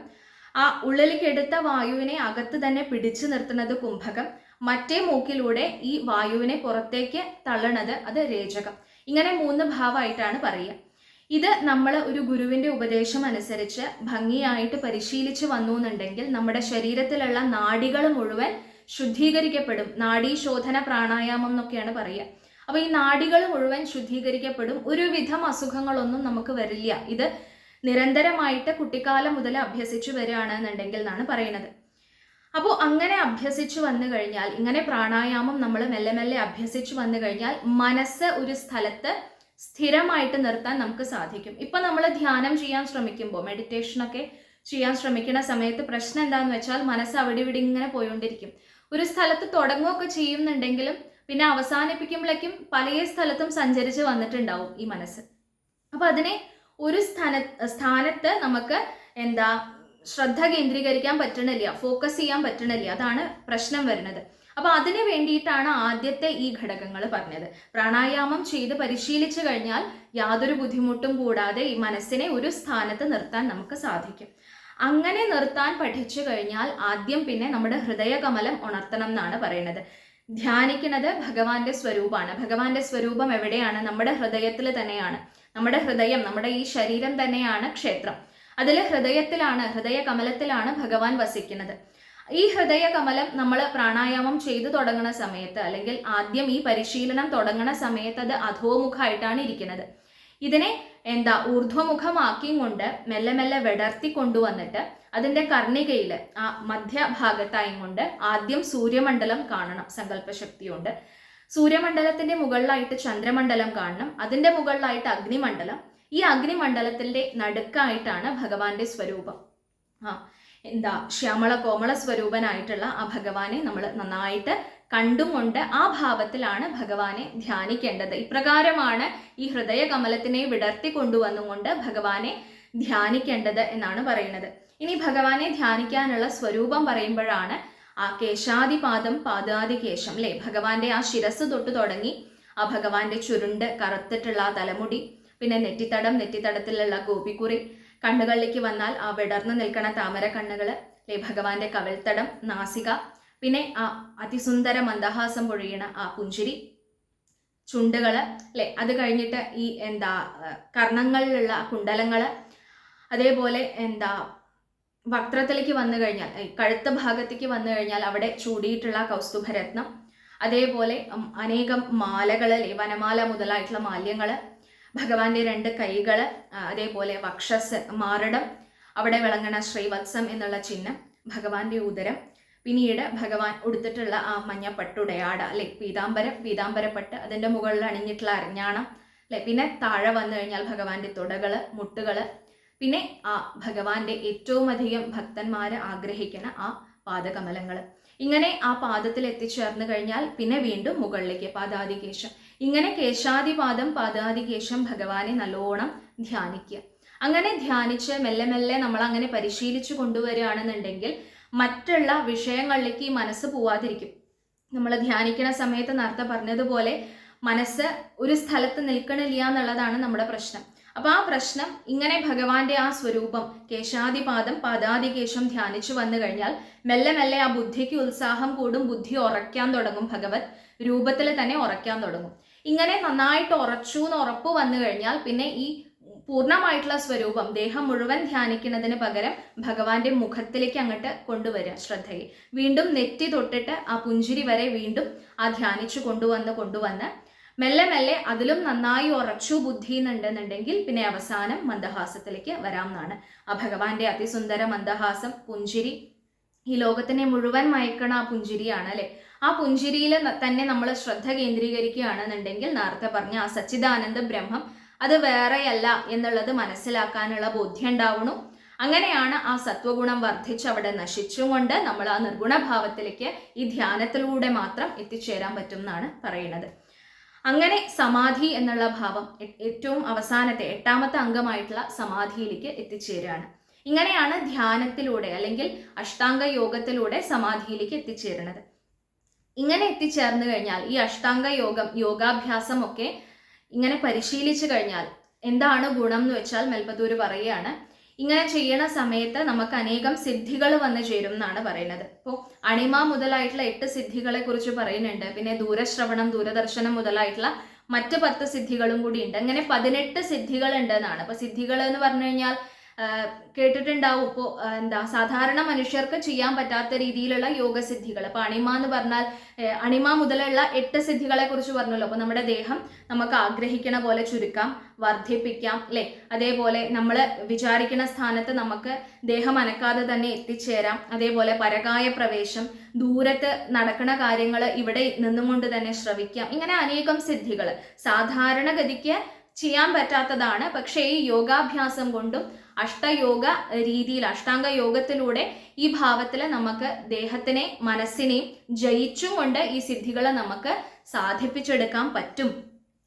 ആ ഉള്ളിലേക്ക് എടുത്ത വായുവിനെ അകത്ത് തന്നെ പിടിച്ചു നിർത്തുന്നത് കുംഭകം. മറ്റേ മൂക്കിലൂടെ ഈ വായുവിനെ പുറത്തേക്ക് തള്ളണത് അത് രേചകം. ഇങ്ങനെ മൂന്ന് ഭാവമായിട്ടാണ് പറയുക. ഇത് നമ്മൾ ഒരു ഗുരുവിന്റെ ഉപദേശം അനുസരിച്ച് ഭംഗിയായിട്ട് പരിശീലിച്ച് വന്നു എന്നുണ്ടെങ്കിൽ നമ്മുടെ ശരീരത്തിലുള്ള നാഡികൾ മുഴുവൻ ശുദ്ധീകരിക്കപ്പെടും. നാഡീശോധന പ്രാണായാമം എന്നൊക്കെയാണ് പറയുക. അപ്പോൾ ഈ നാഡികൾ മുഴുവൻ ശുദ്ധീകരിക്കപ്പെടും. ഒരുവിധം അസുഖങ്ങളൊന്നും നമുക്ക് വരില്ല. ഇത് നിരന്തരമായിട്ട് കുട്ടിക്കാലം മുതൽ അഭ്യസിച്ചു വരികയാണെന്നുണ്ടെങ്കിൽ എന്നാണ് പറയുന്നത്. അപ്പോൾ അങ്ങനെ അഭ്യസിച്ചു വന്നു കഴിഞ്ഞാൽ ഇങ്ങനെ പ്രാണായാമം നമ്മൾ മെല്ലെ മെല്ലെ അഭ്യസിച്ചു വന്നു കഴിഞ്ഞാൽ മനസ്സ് ഒരു സ്ഥലത്ത് സ്ഥിരമായിട്ട് നിർത്താൻ നമുക്ക് സാധിക്കും. ഇപ്പൊ നമ്മൾ ധ്യാനം ചെയ്യാൻ ശ്രമിക്കുമ്പോൾ മെഡിറ്റേഷനൊക്കെ ചെയ്യാൻ ശ്രമിക്കുന്ന സമയത്ത് പ്രശ്നം എന്താന്ന് വെച്ചാൽ മനസ്സ് അവിടെ ഇവിടെ ഇങ്ങനെ പോയോണ്ടിരിക്കും. ഒരു സ്ഥലത്ത് തുടങ്ങുകയൊക്കെ ചെയ്യുന്നുണ്ടെങ്കിലും പിന്നെ അവസാനിപ്പിക്കുമ്പോഴേക്കും പല സ്ഥലത്തും സഞ്ചരിച്ച് വന്നിട്ടുണ്ടാവും ഈ മനസ്സ്. അപ്പൊ അതിനെ ഒരു സ്ഥാന സ്ഥാനത്ത് നമുക്ക് എന്താ ശ്രദ്ധ കേന്ദ്രീകരിക്കാൻ പറ്റണില്ല ഫോക്കസ് ചെയ്യാൻ പറ്റണില്ല. അതാണ് പ്രശ്നം വരുന്നത്. അപ്പൊ അതിന് വേണ്ടിയിട്ടാണ് ആദ്യത്തെ ഈ ഘടകങ്ങൾ പറഞ്ഞത്. പ്രാണായാമം ചെയ്ത് പരിശീലിച്ചു കഴിഞ്ഞാൽ യാതൊരു ബുദ്ധിമുട്ടും കൂടാതെ ഈ മനസ്സിനെ ഒരു സ്ഥാനത്ത് നിർത്താൻ നമുക്ക് സാധിക്കും. അങ്ങനെ നിർത്താൻ പഠിച്ചു കഴിഞ്ഞാൽ ആദ്യം പിന്നെ നമ്മുടെ ഹൃദയകമലം ഉണർത്തണം എന്നാണ് പറയുന്നത്. ധ്യാനിക്കുന്നത് ഭഗവാന്റെ സ്വരൂപമാണ്. ഭഗവാന്റെ സ്വരൂപം എവിടെയാണ്? നമ്മുടെ ഹൃദയത്തിൽ തന്നെയാണ്. നമ്മുടെ ഹൃദയം നമ്മുടെ ഈ ശരീരം തന്നെയാണ് ക്ഷേത്രം. അതിൽ ഹൃദയത്തിലാണ് ഹൃദയ കമലത്തിലാണ് ഭഗവാൻ വസിക്കുന്നത്. ഈ ഹൃദയ കമലം നമ്മൾ പ്രാണായാമം ചെയ്തു തുടങ്ങുന്ന സമയത്ത് അല്ലെങ്കിൽ ആദ്യം ഈ പരിശീലനം തുടങ്ങുന്ന സമയത്ത് അത് അധോമുഖമായിട്ടാണ് ഇരിക്കുന്നത്. ഇതിനെ എന്താ ഊർധ്വമുഖമാക്കിയും കൊണ്ട് മെല്ലെ മെല്ലെ വിടർത്തി കൊണ്ടുവന്നിട്ട് അതിന്റെ കർണികയിൽ ആ മധ്യഭാഗത്തായും കൊണ്ട് ആദ്യം സൂര്യമണ്ഡലം കാണണം സങ്കല്പശക്തിയുണ്ട്. സൂര്യമണ്ഡലത്തിന്റെ മുകളിലായിട്ട് ചന്ദ്രമണ്ഡലം കാണണം അതിന്റെ മുകളിലായിട്ട് അഗ്നിമണ്ഡലം. ഈ അഗ്നിമണ്ഡലത്തിന്റെ നടുക്കായിട്ടാണ് ഭഗവാന്റെ സ്വരൂപം. ആ എന്താ ശ്യാമള കോമള സ്വരൂപനായിട്ടുള്ള ആ ഭഗവാനെ നമ്മൾ നന്നായിട്ട് കണ്ടുകൊണ്ട് ആ ഭാവത്തിലാണ് ഭഗവാനെ ധ്യാനിക്കേണ്ടത്. ഇപ്രകാരമാണ് ഈ ഹൃദയ കമലത്തിനെ വിടർത്തി കൊണ്ടുവന്നുകൊണ്ട് ഭഗവാനെ ധ്യാനിക്കേണ്ടത് എന്നാണ് പറയുന്നത്. ഇനി ഭഗവാനെ ധ്യാനിക്കാനുള്ള സ്വരൂപം പറയുമ്പോഴാണ് ആ കേശാദിപാദം പാദാദികേശം അല്ലെ? ഭഗവാന്റെ ആ ശിരസ് തൊട്ട് തുടങ്ങി ആ ഭഗവാന്റെ ചുരുണ്ട് കറുത്തിട്ടുള്ള ആ തലമുടി പിന്നെ നെറ്റിത്തടം നെറ്റിത്തടത്തിലുള്ള ഗോപിക്കുറി കണ്ണുകളിലേക്ക് വന്നാൽ ആ വിടർന്നു നിൽക്കുന്ന താമര കണ്ണുകൾ അല്ലെ ഭഗവാന്റെ കവിൾത്തടം നാസിക പിന്നെ ആ അതിസുന്ദര മന്ദഹാസം പൊഴിയണ ആ പുഞ്ചിരി ചുണ്ടുകൾ അല്ലെ? അത് കഴിഞ്ഞിട്ട് ഈ എന്താ കർണങ്ങളിലുള്ള കുണ്ടലങ്ങൾ അതേപോലെ എന്താ വക്രത്തിലേക്ക് വന്നു കഴിഞ്ഞാൽ കഴുത്ത ഭാഗത്തേക്ക് വന്നു കഴിഞ്ഞാൽ അവിടെ ചൂടിയിട്ടുള്ള കൗസ്തുഭരത്നം അതേപോലെ അനേകം മാലകൾ വനമാല മുതലായിട്ടുള്ള മാല്യങ്ങൾ ഭഗവാന്റെ രണ്ട് കൈകൾ അതേപോലെ വക്ഷസ് മാറിടം അവിടെ വിളങ്ങണ ശ്രീവത്സം എന്നുള്ള ചിഹ്നം ഭഗവാന്റെ ഉദരം. പിന്നീട് ഭഗവാൻ ഉടുത്തിട്ടുള്ള ആ മഞ്ഞ പട്ടുടയാട അല്ലെ പീതാംബരം പീതാംബരപ്പട്ട് അതിന്റെ മുകളിൽ അണിഞ്ഞിട്ടുള്ള അരഞ്ഞാണം അല്ലെ പിന്നെ താഴെ വന്നു കഴിഞ്ഞാൽ ഭഗവാന്റെ തുടകൾ മുട്ടുകൾ. പിന്നെ ആ ഭഗവാന്റെ ഏറ്റവും അധികം ഭക്തന്മാര് ആഗ്രഹിക്കുന്ന ആ പാദകമലങ്ങൾ ഇങ്ങനെ ആ പാദത്തിൽ എത്തിച്ചേർന്ന് കഴിഞ്ഞാൽ പിന്നെ വീണ്ടും മുകളിലേക്ക് പാദാദികേശം ഇങ്ങനെ കേശാദിപാദം പാദാദികേശം ഭഗവാനെ നല്ലോണം ധ്യാനിക്കുക. അങ്ങനെ ധ്യാനിച്ച് മെല്ലെ മെല്ലെ നമ്മൾ അങ്ങനെ പരിശീലിച്ചു കൊണ്ടുവരികയാണെന്നുണ്ടെങ്കിൽ മറ്റുള്ള വിഷയങ്ങളിലേക്ക് ഈ മനസ്സ് പോവാതിരിക്കും. നമ്മൾ ധ്യാനിക്കുന്ന സമയത്ത് നേരത്തെ പറഞ്ഞതുപോലെ മനസ്സ് ഒരു സ്ഥലത്ത് നിൽക്കണില്ല എന്നുള്ളതാണ് നമ്മുടെ പ്രശ്നം. അപ്പൊ ആ പ്രശ്നം ഇങ്ങനെ ഭഗവാന്റെ ആ സ്വരൂപം കേശാദിപാദം പാദാദികേശം ധ്യാനിച്ചു വന്നു കഴിഞ്ഞാൽ മെല്ലെ മെല്ലെ ആ ബുദ്ധിക്ക് ഉത്സാഹം കൂടും ബുദ്ധി ഉറയ്ക്കാൻ തുടങ്ങും ഭഗവത് രൂപത്തിൽ തന്നെ ഉറയ്ക്കാൻ തുടങ്ങും. ഇങ്ങനെ നന്നായിട്ട് ഉറച്ചു എന്ന് ഉറപ്പ് വന്നു കഴിഞ്ഞാൽ പിന്നെ ഈ പൂർണമായിട്ടുള്ള സ്വരൂപം ദേഹം മുഴുവൻ ധ്യാനിക്കുന്നതിന് പകരം ഭഗവാന്റെ മുഖത്തിലേക്ക് അങ്ങോട്ട് കൊണ്ടുവരിക ശ്രദ്ധയെ വീണ്ടും നെറ്റി തൊട്ടിട്ട് ആ പുഞ്ചിരി വരെ വീണ്ടും ആ ധ്യാനിച്ചു കൊണ്ടുവന്ന് കൊണ്ടുവന്ന് മെല്ലെ മെല്ലെ അതിലും നന്നായി ഉറച്ചു ബുദ്ധി എന്നുണ്ടെന്നുണ്ടെങ്കിൽ പിന്നെ അവസാനം മന്ദഹാസത്തിലേക്ക് വരാമെന്നാണ് ആ ഭഗവാന്റെ അതിസുന്ദര മന്ദഹാസം പുഞ്ചിരി ഈ ലോകത്തിനെ മുഴുവൻ മയക്കണ ആ പുഞ്ചിരിയാണ് അല്ലെ? ആ പുഞ്ചിരിയിൽ തന്നെ നമ്മൾ ശ്രദ്ധ കേന്ദ്രീകരിക്കുകയാണെന്നുണ്ടെങ്കിൽ നേരത്തെ പറഞ്ഞ ആ സച്ചിദാനന്ദ ബ്രഹ്മം അത് വേറെയല്ല എന്നുള്ളത് മനസ്സിലാക്കാനുള്ള ബോധ്യം ഉണ്ടാവണു അങ്ങനെയാണ് ആ സത്വഗുണം വർദ്ധിച്ച് അവിടെ നശിച്ചുകൊണ്ട് നമ്മൾ ആ നിർഗുണഭാവത്തിലേക്ക് ഈ ധ്യാനത്തിലൂടെ മാത്രം എത്തിച്ചേരാൻ പറ്റും എന്നാണ് പറയുന്നത്. അങ്ങനെ സമാധി എന്നുള്ള ഭാവം ഏറ്റവും അവസാനത്തെ എട്ടാമത്തെ അംഗമായിട്ടുള്ള സമാധിയിലേക്ക് എത്തിച്ചേരുകയാണ് ഇങ്ങനെയാണ് ധ്യാനത്തിലൂടെ അല്ലെങ്കിൽ അഷ്ടാംഗ യോഗത്തിലൂടെ സമാധിയിലേക്ക് എത്തിച്ചേരുന്നത്. ഇങ്ങനെ എത്തിച്ചേർന്ന് കഴിഞ്ഞാൽ ഈ അഷ്ടാംഗ യോഗം യോഗാഭ്യാസം ഒക്കെ ഇങ്ങനെ പരിശീലിച്ചു കഴിഞ്ഞാൽ എന്താണ് ഗുണം എന്ന് വെച്ചാൽ മെൽപത്തൂര് പറയുകയാണ്. ഇങ്ങനെ ചെയ്യണ സമയത്ത് നമുക്ക് അനേകം സിദ്ധികൾ വന്നു ചേരും എന്നാണ് പറയുന്നത്. ഇപ്പോൾ അണിമ മുതലായിട്ടുള്ള എട്ട് സിദ്ധികളെ കുറിച്ച് പറയുന്നുണ്ട്. പിന്നെ ദൂരശ്രവണം ദൂരദർശനം മുതലായിട്ടുള്ള മറ്റ് പത്ത് സിദ്ധികളും കൂടി ഉണ്ട്. അങ്ങനെ പതിനെട്ട് സിദ്ധികൾ ഉണ്ടെന്നാണ് അപ്പൊ സിദ്ധികൾ എന്ന് പറഞ്ഞു കഴിഞ്ഞാൽ കേട്ടിട്ടുണ്ടാവും. ഇപ്പോൾ എന്താ സാധാരണ മനുഷ്യർക്ക് ചെയ്യാൻ പറ്റാത്ത രീതിയിലുള്ള യോഗസിദ്ധികൾ. അപ്പോൾ അണിമ എന്ന് പറഞ്ഞാൽ അണിമ മുതലുള്ള എട്ട് സിദ്ധികളെ കുറിച്ച് പറഞ്ഞല്ലോ. അപ്പോൾ നമ്മുടെ ദേഹം നമുക്ക് ആഗ്രഹിക്കണ പോലെ ചുരുക്കാം വർദ്ധിപ്പിക്കാം അല്ലെ? അതേപോലെ നമ്മൾ വിചാരിക്കുന്ന സ്ഥാനത്ത് നമുക്ക് ദേഹം അനക്കാതെ തന്നെ എത്തിച്ചേരാം. അതേപോലെ പരകായ പ്രവേശം ദൂരത്ത് നടക്കുന്ന കാര്യങ്ങൾ ഇവിടെ നിന്നുകൊണ്ട് തന്നെ ശ്രവിക്കാം. ഇങ്ങനെ അനേകം സിദ്ധികൾ സാധാരണഗതിക്ക് ചെയ്യാൻ പറ്റാത്തതാണ്. പക്ഷേ ഈ യോഗാഭ്യാസം കൊണ്ടും അഷ്ടയോഗ രീതിയിൽ അഷ്ടാംഗ യോഗത്തിലൂടെ ഈ ഭാവത്തിൽ നമുക്ക് ദേഹത്തിനെ മനസ്സിനെയും ജയിച്ചുകൊണ്ട് ഈ സിദ്ധികളെ നമുക്ക് സാധിപ്പിച്ചെടുക്കാൻ പറ്റും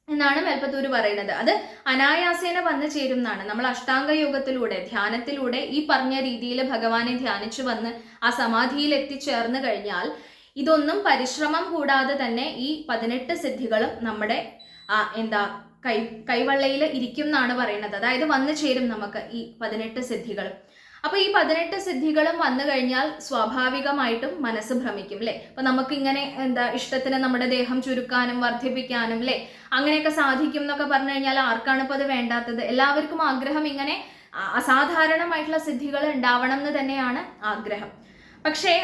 എന്നാണ് മെൽപ്പത്തൂര് പറയുന്നത്. അത് അനായാസേന വന്നു ചേരുന്നതാണ് നമ്മൾ അഷ്ടാംഗ യോഗത്തിലൂടെ ധ്യാനത്തിലൂടെ ഈ പറഞ്ഞ രീതിയിൽ ഭഗവാനെ ധ്യാനിച്ചു വന്ന് ആ സമാധിയിൽ എത്തിച്ചേർന്ന് കഴിഞ്ഞാൽ ഇതൊന്നും പരിശ്രമം കൂടാതെ തന്നെ ഈ പതിനെട്ട് സിദ്ധികളും നമ്മുടെ എന്താ കൈ കൈവള്ളയിൽ ഇരിക്കും എന്നാണ് പറയുന്നത്. അതായത് വന്നു ചേരും നമുക്ക് ഈ പതിനെട്ട് സിദ്ധികൾ. അപ്പൊ ഈ പതിനെട്ട് സിദ്ധികളും വന്നു കഴിഞ്ഞാൽ സ്വാഭാവികമായിട്ടും മനസ്സ് ഭ്രമിക്കും അല്ലെ അപ്പൊ നമുക്ക് ഇങ്ങനെ എന്താ ഇഷ്ടത്തിന് നമ്മുടെ ദേഹം ചുരുക്കാനും വർദ്ധിപ്പിക്കാനും അല്ലെ അങ്ങനെയൊക്കെ സാധിക്കും എന്നൊക്കെ പറഞ്ഞു കഴിഞ്ഞാൽ ആർക്കാണ് ഇപ്പൊ അത് വേണ്ടാത്തത്? എല്ലാവർക്കും ആഗ്രഹം ഇങ്ങനെ അസാധാരണമായിട്ടുള്ള സിദ്ധികൾ ഉണ്ടാവണം എന്ന് തന്നെയാണ് ആഗ്രഹം. പക്ഷേ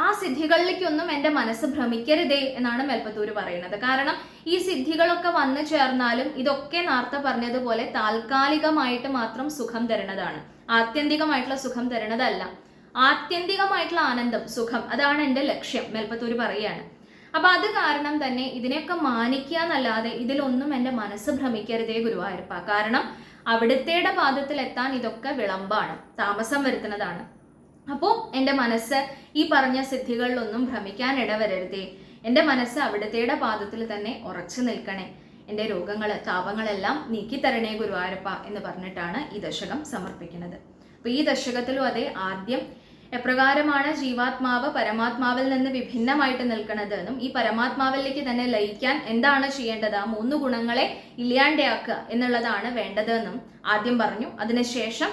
ആ സിദ്ധികളിലേക്കൊന്നും എന്റെ മനസ്സ് ഭ്രമിക്കരുതേ എന്നാണ് മെൽപ്പത്തൂര് പറയുന്നത്. കാരണം ഈ സിദ്ധികളൊക്കെ വന്നു ചേർന്നാലും ഇതൊക്കെ നേരത്തെ പറഞ്ഞതുപോലെ താൽക്കാലികമായിട്ട് മാത്രം സുഖം തരുന്നതാണ്. ആത്യന്തികമായിട്ടുള്ള സുഖം തരുന്നതല്ല. ആത്യന്തികമായിട്ടുള്ള ആനന്ദം സുഖം അതാണ് എന്റെ ലക്ഷ്യം മെൽപ്പത്തൂര് പറയുകയാണ്. അപ്പൊ അത് കാരണം തന്നെ ഇതിനെയൊക്കെ മാനിക്കുക എന്നല്ലാതെ ഇതിലൊന്നും എന്റെ മനസ്സ് ഭ്രമിക്കരുതേ ഗുരുവായൂരപ്പ. കാരണം അവിടുത്തെ പാദത്തിൽ എത്താൻ ഇതൊക്കെ വിളമ്പാണ് താമസം വരുത്തുന്നതാണ്. അപ്പോൾ എന്റെ മനസ്സ് ഈ പറഞ്ഞ സിദ്ധികളിലൊന്നും ഭ്രമിക്കാൻ ഇടവരരുതേ. എന്റെ മനസ്സ് അവിടുത്തെയുടെ പാദത്തിൽ തന്നെ ഉറച്ചു നിൽക്കണേ. എന്റെ രോഗങ്ങൾ താപങ്ങളെല്ലാം നീക്കിത്തരണേ ഗുരുവായൂരപ്പ എന്ന് പറഞ്ഞിട്ടാണ് ഈ ദശകം സമർപ്പിക്കുന്നത്. അപ്പോൾ ഈ ദശകത്തിലും അതെ ആദ്യം എപ്രകാരമാണ് ജീവാത്മാവ് പരമാത്മാവിൽ നിന്ന് വിഭിന്നമായിട്ട് നിൽക്കുന്നത് എന്നും ഈ പരമാത്മാവിലേക്ക് തന്നെ ലയിക്കാൻ എന്താണ് ചെയ്യേണ്ടത്? ആ മൂന്ന് ഗുണങ്ങളെ ഇല്ലാണ്ടാക്കുക എന്നുള്ളതാണ് വേണ്ടതെന്നും ആദ്യം പറഞ്ഞു. അതിനുശേഷം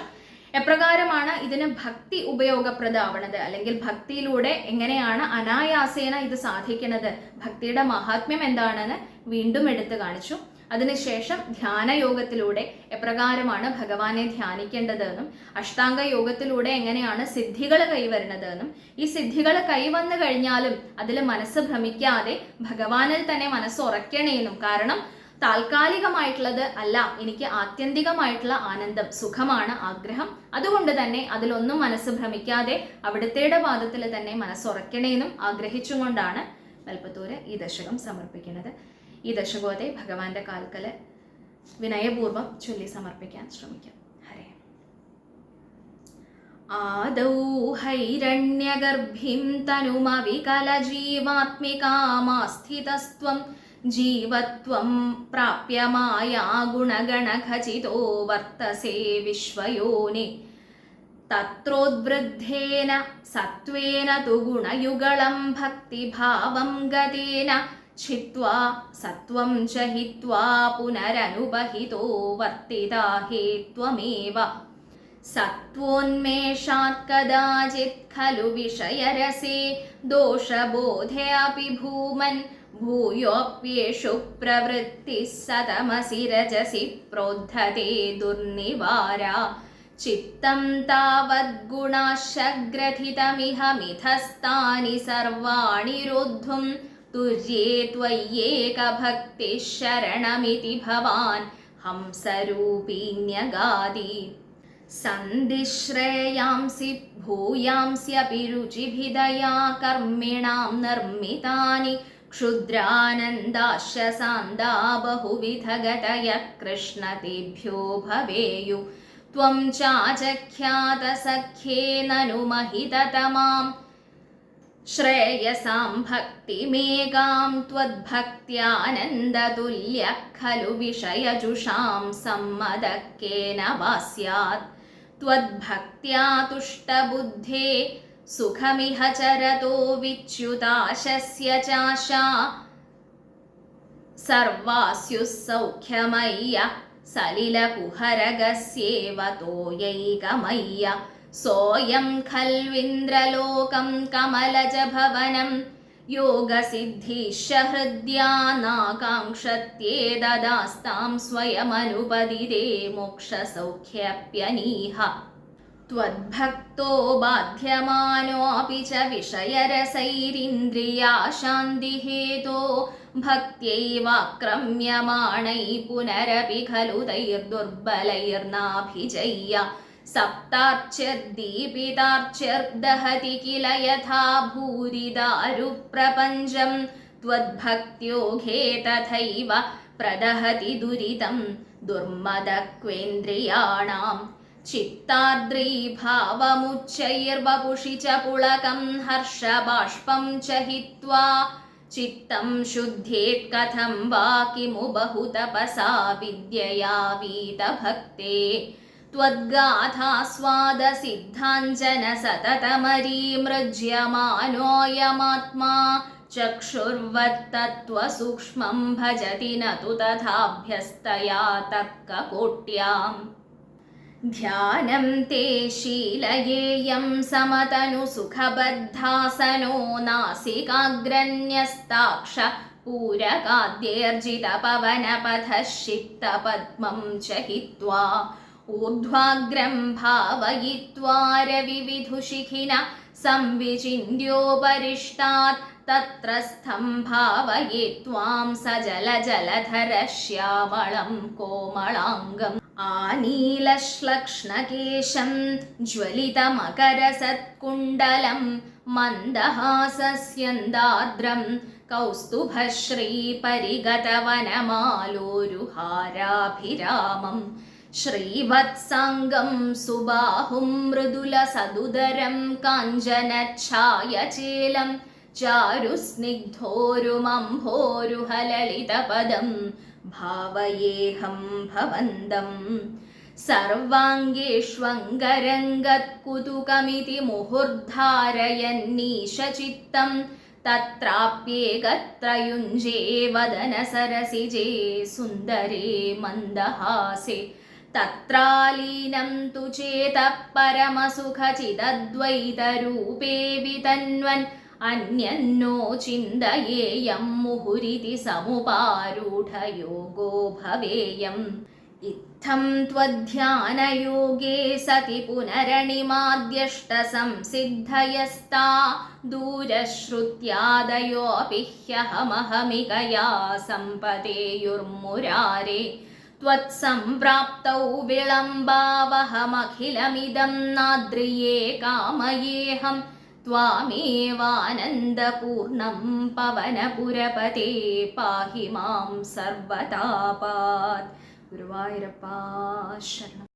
എപ്രകാരമാണ് ഇതിന് ഭക്തി ഉപയോഗപ്രദമാവണത്? അല്ലെങ്കിൽ ഭക്തിയിലൂടെ എങ്ങനെയാണ് അനായാസേന ഇത് സാധിക്കുന്നത് ഭക്തിയുടെ മഹാത്മ്യം എന്താണെന്ന് വീണ്ടും എടുത്തു കാണിച്ചു. അതിനുശേഷം ധ്യാനയോഗത്തിലൂടെ എപ്രകാരമാണ് ഭഗവാനെ ധ്യാനിക്കേണ്ടതെന്നും അഷ്ടാംഗ യോഗത്തിലൂടെ എങ്ങനെയാണ് സിദ്ധികൾ കൈവരുന്നതെന്നും ഈ സിദ്ധികൾ കൈവന്നു കഴിഞ്ഞാലും അതിൽ മനസ്സ് ഭ്രമിക്കാതെ ഭഗവാനിൽ തന്നെ മനസ്സ് ഉറക്കണേന്നും കാരണം താൽക്കാലികമായിട്ടുള്ളത് അല്ല എനിക്ക് ആത്യന്തികമായിട്ടുള്ള ആനന്ദം സുഖമാണ് ആഗ്രഹം. അതുകൊണ്ട് തന്നെ അതിലൊന്നും മനസ്സ് ഭ്രമിക്കാതെ അവിടുത്തെ പാദത്തിൽ തന്നെ മനസ്സുറയ്ക്കണേന്നും ആഗ്രഹിച്ചുകൊണ്ടാണ് വൽപ്പത്തൂര് ഈ ദശകം സമർപ്പിക്കുന്നത്. ഈ ദശകോതെ ഭഗവാന്റെ കാൽക്കൽ വിനയപൂർവം ചൊല്ലി സമർപ്പിക്കാൻ ശ്രമിക്കാം. ഹരേ. ആദൗ ഹൈരണ്യഗർഭിം തനുമവികലജീവാത്മികാമാസ്ഥിതസ്ത്വം ജീവത്വം പ്രാപ്യമായ ഗുണഗണഖചിതോ വർത്തസേ വിശ്വയോനി തത്രോദ്വൃദ്ധേന സത്വേന തു ഗുണയുഗളം ഭക്തിഭാവം ഗതേന छित्त्वा सत्त्वं च हित्वा पुनरनुपहितो वर्तिता हे त्वमेव सत्त्वोन्मेषात् कदाचित् खलु विषयरसे दोषबोधे अपि भूमन् भूयोऽप्येषु प्रवृत्तिः सतमसि रजसि प्रोद्धते दुर्निवारा चित्तं तावद्गुणाशग्रथितमिह मिथस्तानि सर्वाणि रोद्धुम् तुर्ये त्वय्येकभक्तिः शरणमिति भवान् हंसरूपीण्यगादि सन्धिश्रेयांसि भूयांस्यपि रुचिभिदया कर्मिणां निर्मितानि क्षुद्रानन्दाश्यसान्दा बहुविधगतयः कृष्णतेभ्यो भवेयु त्वं चाचख्यातसख्ये ननु महिततमाम् श्रेयसां भक्तिमेकां त्वद्भक्त्यानन्दतुल्यः खलु विषयजुषां सम्मदः केन वा स्यात् त्वद्भक्त्या तुष्टबुद्धे സുഖമിഹ ചരതോ വിച്യുതാശസ്യ ചാശ. സർവാസ്യുസൗഖ്യമയ്യ സലിലകുഹരകസ്യേവ തോയൈകമയ്യ. സോയം ഖൽവിന്ദ്രലോകം കമലജഭവനം യോഗസിദ്ധിശ ഹൃദ്യാനാകാംക്ഷത്യേ ദദാസ്താം സ്വയമനുപതിരേ മോക്ഷസൗഖ്യപ്യനീഹ. त्वद्भक्तो बाध्यमानोऽपि च विषयरसैरिन्द्रियाशान्तिहेतो भक्त्यैवाक्रम्यमाणैः पुनरपि खलु तैर्दुर्बलैर्नाभिजय्य सप्तार्चिर्दीपितार्चिर्दहति किल यथा भूरिदारुप्रपञ्चं त्वद्भक्त्योघे तथैव प्रदहति दुरितं दुर्मदक्वेन्द्रियाणां चित्ताद्रीभावमुच्चैर्वपुषि च पुलकं हर्षबाष्पं च हित्वा चित्तं शुद्धेत् कथं वा किमु बहुतपसा विद्यया वीतभक्ते त्वद्गाथास्वादसिद्धाञ्जन सततमरीमृज्यमानोऽयमात्मा चक्षुर्वत्तत्त्वसूक्ष्मं भजति न तु तथाभ्यस्तया तर्ककोट्याम् ध्यानं ते शीलयेयं समतनुसुखबद्धासनो नासिकाग्रन्यस्ताक्ष पूरकाद्यर्जितपवनपथः शिप्तपद्मं च हित्वा ऊर्ध्वाग्रं भावयित्वा रविविधुशिखिन संविचिन्त्योपरिष्टात् तत्रस्थं भावये त्वां सजलजलधरः श्यामलं कोमलाङ्गम् आनीलश्लक्ष्णकेशं ज्वलितमकरसत्कुण्डलं मन्दहासस्यन्दाद्रं कौस्तुभश्रीपरिगतवनमालोरुहाराभिरामम् श्रीवत्साङ्गं सुबाहुं मृदुलसदुदरं काञ्चनच्छायचेलं चारुस्निग्धोरुमम्भोरुहललितपदं ഭാവയേഹം ഭവന്തം സർവാംഗേഷ്വംഗരംഗത്കുതുകമിതി മുഹുർധാരയന്നീശചിത്തം തത്രാപ്യേകത്രയുഞ്ജേ വദന സരസിജേ സുന്ദരേ മന്ദഹാസേ തത്രാലീനം തു ചേത പരമസുഖചിതദ്വൈതരൂപേ വിതന്വൻ अन्यन्नो चिन्तयेयं मुहुरिति समुपारूढयोगो भवेयम् इत्थं त्वध्यानयोगे सति पुनरणिमाद्यष्टसंसिद्धयस्ता दूरश्रुत्यादयोऽपि ह्यहमहमिकया सम्पदेयुर्मुरारे त्वत्सम्प्राप्तौ विलम्बावहमखिलमिदं नाद्रिये कामयेऽहं त्वामेवानन्दपूर्णं पवनपुरपते पाहि मां सर्वतापात् गुरुवायुरप्पा शरणम्